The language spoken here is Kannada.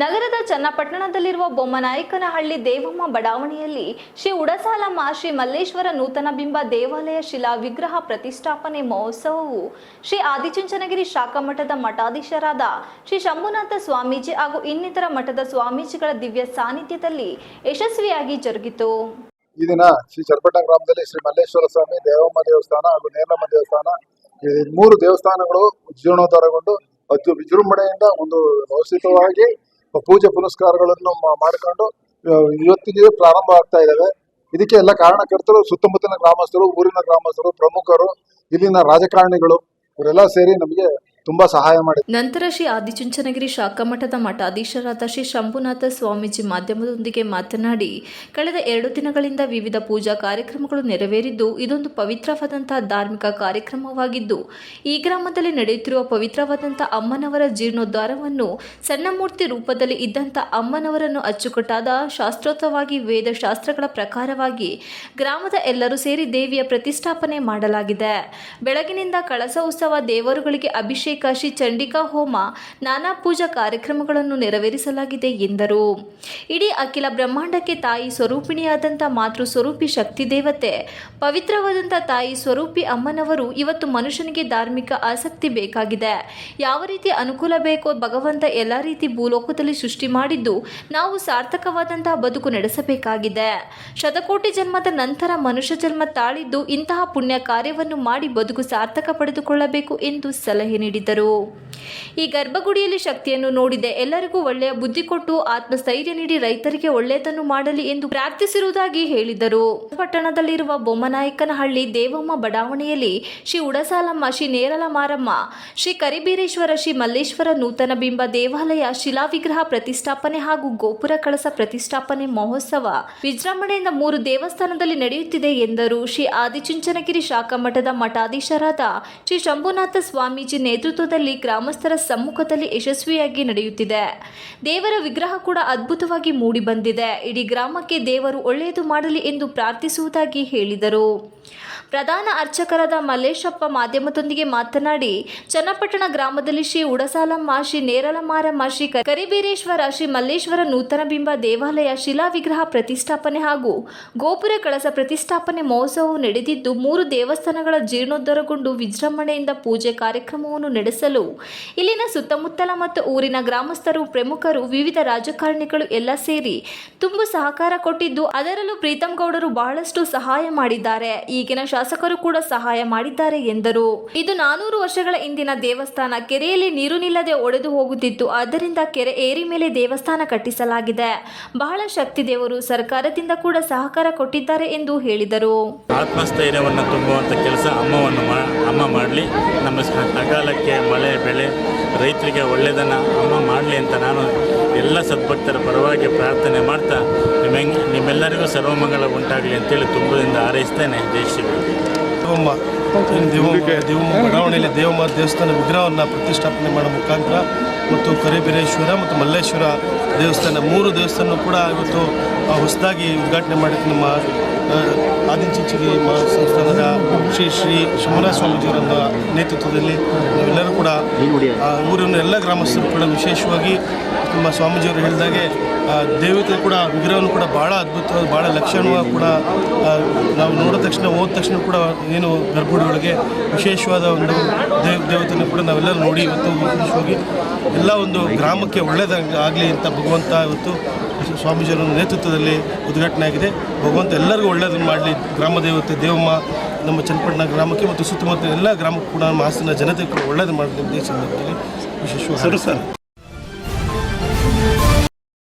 ನಗರದ ಚನ್ನಪಟ್ಟಣದಲ್ಲಿರುವ ಬೊಮ್ಮನಾಯಕನಹಳ್ಳಿ ದೇವಮ್ಮ ಬಡಾವಣೆಯಲ್ಲಿ ಶ್ರೀ ಉಡಸಾಲಮ್ಮ ಶ್ರೀ ಮಲ್ಲೇಶ್ವರ ನೂತನ ಬಿಂಬ ದೇವಾಲಯ ಶಿಲಾ ವಿಗ್ರಹ ಪ್ರತಿಷ್ಠಾಪನೆ ಮಹೋತ್ಸವವು ಶ್ರೀ ಆದಿಚುಂಚನಗಿರಿ ಶಾಖಾ ಮಠದ ಮಠಾಧೀಶರಾದ ಶ್ರೀ ಶಂಭುನಾಥ ಸ್ವಾಮೀಜಿ ಹಾಗೂ ಇನ್ನಿತರ ಮಠದ ಸ್ವಾಮೀಜಿಗಳ ದಿವ್ಯ ಸಾನ್ನಿಧ್ಯದಲ್ಲಿ ಯಶಸ್ವಿಯಾಗಿ ಜರುಗಿತು. ಈ ದಿನ ಶ್ರೀ ಚರ್ಪಟ್ಟ ಗ್ರಾಮದಲ್ಲಿ ಶ್ರೀ ಮಲ್ಲೇಶ್ವರ ಸ್ವಾಮಿ, ದೇವಮ್ಮ ದೇವಸ್ಥಾನ ಹಾಗೂ ನೇರಮ್ಮ ದೇವಸ್ಥಾನ ಮೂರು ದೇವಸ್ಥಾನಗಳು ಜೀರ್ಣೋದ್ಧಾರಗೊಂಡು ಅತಿ ವಿಜೃಂಭಣೆಯಿಂದ ಒಂದು ವ್ಯವಸ್ಥಿತವಾಗಿ ಪೂಜೆ ಪುನಸ್ಕಾರಗಳನ್ನು ಮಾಡಿಕೊಂಡು ಇವತ್ತಿಗೆ ಪ್ರಾರಂಭ ಆಗ್ತಾ ಇದ್ದಾವೆ. ಇದಕ್ಕೆ ಎಲ್ಲ ಕಾರಣಕರ್ತರು, ಸುತ್ತಮುತ್ತಲಿನ ಗ್ರಾಮಸ್ಥರು, ಊರಿನ ಗ್ರಾಮಸ್ಥರು, ಪ್ರಮುಖರು, ಇಲ್ಲಿನ ರಾಜಕಾರಣಿಗಳು ಇವರೆಲ್ಲ ಸೇರಿ ನಮಗೆ ತುಂಬಾ ಸಹಾಯ ಮಾಡಿ ನಂತರ ಶ್ರೀ ಆದಿಚುಂಚನಗಿರಿ ಶಾಖಾ ಮಠದ ಮಠಾಧೀಶರಾದ ಶ್ರೀ ಶಂಭುನಾಥ ಸ್ವಾಮೀಜಿ ಮಾಧ್ಯಮದೊಂದಿಗೆ ಮಾತನಾಡಿ, ಕಳೆದ ಎರಡು ದಿನಗಳಿಂದ ವಿವಿಧ ಪೂಜಾ ಕಾರ್ಯಕ್ರಮಗಳು ನೆರವೇರಿದ್ದು, ಇದೊಂದು ಪವಿತ್ರವಾದಂತಹ ಧಾರ್ಮಿಕ ಕಾರ್ಯಕ್ರಮವಾಗಿದ್ದು, ಈ ಗ್ರಾಮದಲ್ಲಿ ನಡೆಯುತ್ತಿರುವ ಪವಿತ್ರವಾದಂತಹ ಅಮ್ಮನವರ ಜೀರ್ಣೋದ್ಧಾರವನ್ನು, ಸಣ್ಣ ಮೂರ್ತಿ ರೂಪದಲ್ಲಿ ಇದ್ದಂಥ ಅಮ್ಮನವರನ್ನು ಅಚ್ಚುಕಟ್ಟಾದ ಶಾಸ್ತ್ರೋತ್ತವಾಗಿ ವೇದ ಶಾಸ್ತ್ರಗಳ ಪ್ರಕಾರವಾಗಿ ಗ್ರಾಮದ ಎಲ್ಲರೂ ಸೇರಿ ದೇವಿಯ ಪ್ರತಿಷ್ಠಾಪನೆ ಮಾಡಲಾಗಿದೆ. ಬೆಳಗಿನಿಂದ ಕಳಸ ಉತ್ಸವ ದೇವರುಗಳಿಗೆ ಅಭಿಷೇಕ ಶ್ರೀ ಚಂಡಿಕಾ ಹೋಮ ನಾನಾ ಪೂಜಾ ಕಾರ್ಯಕ್ರಮಗಳನ್ನು ನೆರವೇರಿಸಲಾಗಿದೆ ಎಂದರು. ಇಡೀ ಅಖಿಲ ಬ್ರಹ್ಮಾಂಡಕ್ಕೆ ತಾಯಿ ಸ್ವರೂಪಿಣಿಯಾದಂಥ ಮಾತೃ ಸ್ವರೂಪಿ ಶಕ್ತಿ ದೇವತೆ, ಪವಿತ್ರವಾದಂಥ ತಾಯಿ ಸ್ವರೂಪಿ ಅಮ್ಮನವರು ಇವತ್ತು ಮನುಷ್ಯನಿಗೆ ಧಾರ್ಮಿಕ ಆಸಕ್ತಿ ಬೇಕಾಗಿದೆ. ಯಾವ ರೀತಿ ಅನುಕೂಲ ಬೇಕೋ ಭಗವಂತ ಎಲ್ಲ ರೀತಿ ಭೂಲೋಕದಲ್ಲಿ ಸೃಷ್ಟಿ ಮಾಡಿದ್ದು ನಾವು ಸಾರ್ಥಕವಾದಂತಹ ಬದುಕು ನಡೆಸಬೇಕಾಗಿದೆ. ಶತಕೋಟಿ ಜನ್ಮದ ನಂತರ ಮನುಷ್ಯ ಜನ್ಮ ತಾಳಿದ್ದು ಇಂತಹ ಪುಣ್ಯ ಕಾರ್ಯವನ್ನು ಮಾಡಿ ಬದುಕು ಸಾರ್ಥಕ ಪಡೆದುಕೊಳ್ಳಬೇಕು ಎಂದು ಸಲಹೆ ನೀಡಿದರು. ಈ ಗರ್ಭಗುಡಿಯಲ್ಲಿ ಶಕ್ತಿಯನ್ನು ನೋಡಿದೆ. ಎಲ್ಲರಿಗೂ ಒಳ್ಳೆಯ ಬುದ್ಧಿ ಕೊಟ್ಟು ಆತ್ಮಸ್ಥೈರ್ಯ ನೀಡಿ ರೈತರಿಗೆ ಒಳ್ಳೆಯದನ್ನು ಮಾಡಲಿ ಎಂದು ಪ್ರಾರ್ಥಿಸಿರುವುದಾಗಿ ಹೇಳಿದರು. ಪಟ್ಟಣದಲ್ಲಿರುವ ಬೊಮ್ಮನಾಯಕನಹಳ್ಳಿ ದೇವಮ್ಮ ಬಡಾವಣೆಯಲ್ಲಿ ಶ್ರೀ ಉಡಸಾಲಮ್ಮ, ಶ್ರೀ ನೇರಲ ಮಾರಮ್ಮ ಶ್ರೀ ಕರಿಬೀರೇಶ್ವರ, ಶ್ರೀ ಮಲ್ಲೇಶ್ವರ ನೂತನ ಬಿಂಬ ದೇವಾಲಯ, ಶಿಲಾವಿಗ್ರಹ ಪ್ರತಿಷ್ಠಾಪನೆ ಹಾಗೂ ಗೋಪುರ ಕಳಸ ಪ್ರತಿಷ್ಠಾಪನೆ ಮಹೋತ್ಸವ ವಿಜೃಂಭಣೆಯಿಂದ ಮೂರು ದೇವಸ್ಥಾನದಲ್ಲಿ ನಡೆಯುತ್ತಿದೆ ಎಂದರು. ಶ್ರೀ ಆದಿಚುಂಚನಗಿರಿ ಶಾಖಾ ಮಠದ ಮಠಾಧೀಶರಾದ ಶ್ರೀ ಶಂಭುನಾಥ ಸ್ವಾಮೀಜಿ ನೇತೃತ್ವದಲ್ಲಿ ಗ್ರಾಮಸ್ಥರ ಸಮ್ಮುಖದಲ್ಲಿ ಯಶಸ್ವಿಯಾಗಿ ನಡೆಯುತ್ತಿದೆ. ದೇವರ ವಿಗ್ರಹ ಕೂಡ ಅದ್ಭುತವಾಗಿ ಮೂಡಿಬಂದಿದೆ. ಇಡೀ ಗ್ರಾಮಕ್ಕೆ ದೇವರು ಒಳ್ಳೆಯದು ಮಾಡಲಿ ಎಂದು ಪ್ರಾರ್ಥಿಸುವುದಾಗಿ ಹೇಳಿದರು. ಪ್ರಧಾನ ಅರ್ಚಕರಾದ ಮಲ್ಲೇಶಪ್ಪ ಮಾಧ್ಯಮದೊಂದಿಗೆ ಮಾತನಾಡಿ, ಚನ್ನಪಟ್ಟಣ ಗ್ರಾಮದಲ್ಲಿ ಶ್ರೀ ಉಡಸಾಲಮ್ಮ ಶ್ರೀ ನೇರಳಮಾರಮ್ಮ ಶ್ರೀ ಕರಿಬೀರೇಶ್ವರ, ಶ್ರೀ ಮಲ್ಲೇಶ್ವರ ನೂತನ ಬಿಂಬ ದೇವಾಲಯ ಶಿಲಾ ವಿಗ್ರಹ ಪ್ರತಿಷ್ಠಾಪನೆ ಹಾಗೂ ಗೋಪುರ ಕಳಸ ಪ್ರತಿಷ್ಠಾಪನೆ ಮಹೋತ್ಸವವು ನಡೆದಿದ್ದು, ಮೂರು ದೇವಸ್ಥಾನಗಳ ಜೀರ್ಣೋದ್ಧರಗೊಂಡು ವಿಜೃಂಭಣೆಯಿಂದ ಪೂಜೆ ಕಾರ್ಯಕ್ರಮವನ್ನು ನಡೆಸಲು ಇಲ್ಲಿನ ಸುತ್ತಮುತ್ತಲ ಮತ್ತು ಊರಿನ ಗ್ರಾಮಸ್ಥರು, ಪ್ರಮುಖರು, ವಿವಿಧ ರಾಜಕಾರಣಿಗಳು ಎಲ್ಲ ಸೇರಿ ತುಂಬು ಸಹಕಾರ ಕೊಟ್ಟಿದ್ದು, ಅದರಲ್ಲೂ ಪ್ರೀತಂ ಗೌಡರು ಬಹಳಷ್ಟು ಸಹಾಯ ಮಾಡಿದ್ದಾರೆ. ಈಗಿನ ಶಾಸಕರು ಕೂಡ ಸಹಾಯ ಮಾಡಿದ್ದಾರೆ ಎಂದರು. ಇದು ನಾನೂರು ವರ್ಷಗಳ ಹಿಂದಿನ ದೇವಸ್ಥಾನ. ಕೆರೆಯಲ್ಲಿ ನೀರು ನಿಲ್ಲದೆ ಒಡೆದು ಹೋಗುತ್ತಿತ್ತು. ಆದ್ದರಿಂದ ಕೆರೆ ಏರಿ ಮೇಲೆ ದೇವಸ್ಥಾನ ಕಟ್ಟಿಸಲಾಗಿದೆ. ಬಹಳ ಶಕ್ತಿ ದೇವರು ಸರ್ಕಾರದಿಂದ ಕೂಡ ಸಹಕಾರ ಕೊಟ್ಟಿದ್ದಾರೆ ಎಂದು ಹೇಳಿದರು. ಆತ್ಮಸ್ಥೈರ್ಯವನ್ನು ತುಂಬುವಂಥ ಕೆಲಸ ಅಮ್ಮವನ್ನು ಅಮ್ಮ ಮಾಡಲಿ. ನಮ್ಮ ಸಕಾಲಕ್ಕೆ ಮಳೆ, ಬೆಳೆ, ರೈತರಿಗೆ ಒಳ್ಳೆಯದನ್ನು ಅಮ್ಮ ಮಾಡಲಿ ಅಂತ ನಾನು ಎಲ್ಲ ಸದ್ಭಕ್ತರ ಪರವಾಗಿ ಪ್ರಾರ್ಥನೆ ಮಾಡ್ತಾ ನಿಮ್ಮೆಂಗ್ ನಿಮ್ಮೆಲ್ಲರಿಗೂ ಸರ್ವಮಂಗಳ ಉಂಟಾಗಲಿ ಅಂತೇಳಿ ತುಂಬದಿಂದ ಹಾರೈಸ್ತೇನೆ. ದೇವಮ್ಮ ದೇವಮ್ಮ ದೇವಮ್ಮ ಬಡಾವಣೆಯಲ್ಲಿ ದೇವಮ್ಮ ದೇವಸ್ಥಾನ ವಿಗ್ರಹವನ್ನು ಪ್ರತಿಷ್ಠಾಪನೆ ಮಾಡೋ ಮುಖಾಂತರ ಮತ್ತು ಕರಿಬೀರೇಶ್ವರ ಮತ್ತು ಮಲ್ಲೇಶ್ವರ ದೇವಸ್ಥಾನ ಮೂರು ದೇವಸ್ಥಾನ ಕೂಡ ಇವತ್ತು ಹೊಸದಾಗಿ ಉದ್ಘಾಟನೆ ಮಾಡಿದ್ದು ನಮ್ಮ ಆ, ಮಾ ಸಂಸ್ಥಾನದ ಶ್ರೀ ಶ್ರೀ ಶಿವರಾಜ ಸ್ವಾಮೀಜಿಯವರ ನೇತೃತ್ವದಲ್ಲಿ ನಾವೆಲ್ಲರೂ ಕೂಡ ಊರಿನ ಎಲ್ಲ ಗ್ರಾಮಸ್ಥರು ಕೂಡ ವಿಶೇಷವಾಗಿ ನಮ್ಮ ಸ್ವಾಮೀಜಿಯವರು ಹೇಳಿದಾಗೆ ದೇವತೆ ಕೂಡ ವಿಗ್ರಹವನ್ನು ಕೂಡ ಭಾಳ ಅದ್ಭುತವಾಗಿ ಭಾಳ ಲಕ್ಷಣವಾಗಿ ಕೂಡ ನಾವು ನೋಡಿದ ತಕ್ಷಣ ಹೋದ ತಕ್ಷಣ ಕೂಡ ಏನು ಗರ್ಭಗುಡಿಗಳಿಗೆ ವಿಶೇಷವಾದ ಒಂದು ದೇವ ದೇವತೆಯನ್ನು ಕೂಡ ನಾವೆಲ್ಲರೂ ನೋಡಿ ಇವತ್ತು ವಿಶೇಷವಾಗಿ ಎಲ್ಲ ಒಂದು ಗ್ರಾಮಕ್ಕೆ ಒಳ್ಳೆಯದಾಗಲಿ ಆಗಲಿ ಅಂತ ಭಗವಂತ ಇವತ್ತು ಸ್ವಾಮೀಜಿಯವರ ನೇತೃತ್ವದಲ್ಲಿ ಉದ್ಘಾಟನೆ ಆಗಿದೆ ಭಗವಂತ ಎಲ್ಲರಿಗೂ ಒಳ್ಳೆಯದನ್ನು ಮಾಡಲಿ. ಗ್ರಾಮ ದೇವತೆ, ದೇವಮ್ಮ, ನಮ್ಮ ಚನ್ನಪಟ್ಟಣ ಗ್ರಾಮಕ್ಕೆ ಮತ್ತು ಸುತ್ತಮುತ್ತ ಎಲ್ಲ ಗ್ರಾಮಕ್ಕೂ ಕೂಡ ನಮ್ಮ ಹಾಸನ ಜನತೆ ಕೂಡ ಒಳ್ಳೆಯದು ಮಾಡಲಿ ಅಂತ ಈ ಸರ್ ವಿಶೇಷವಾಗಿ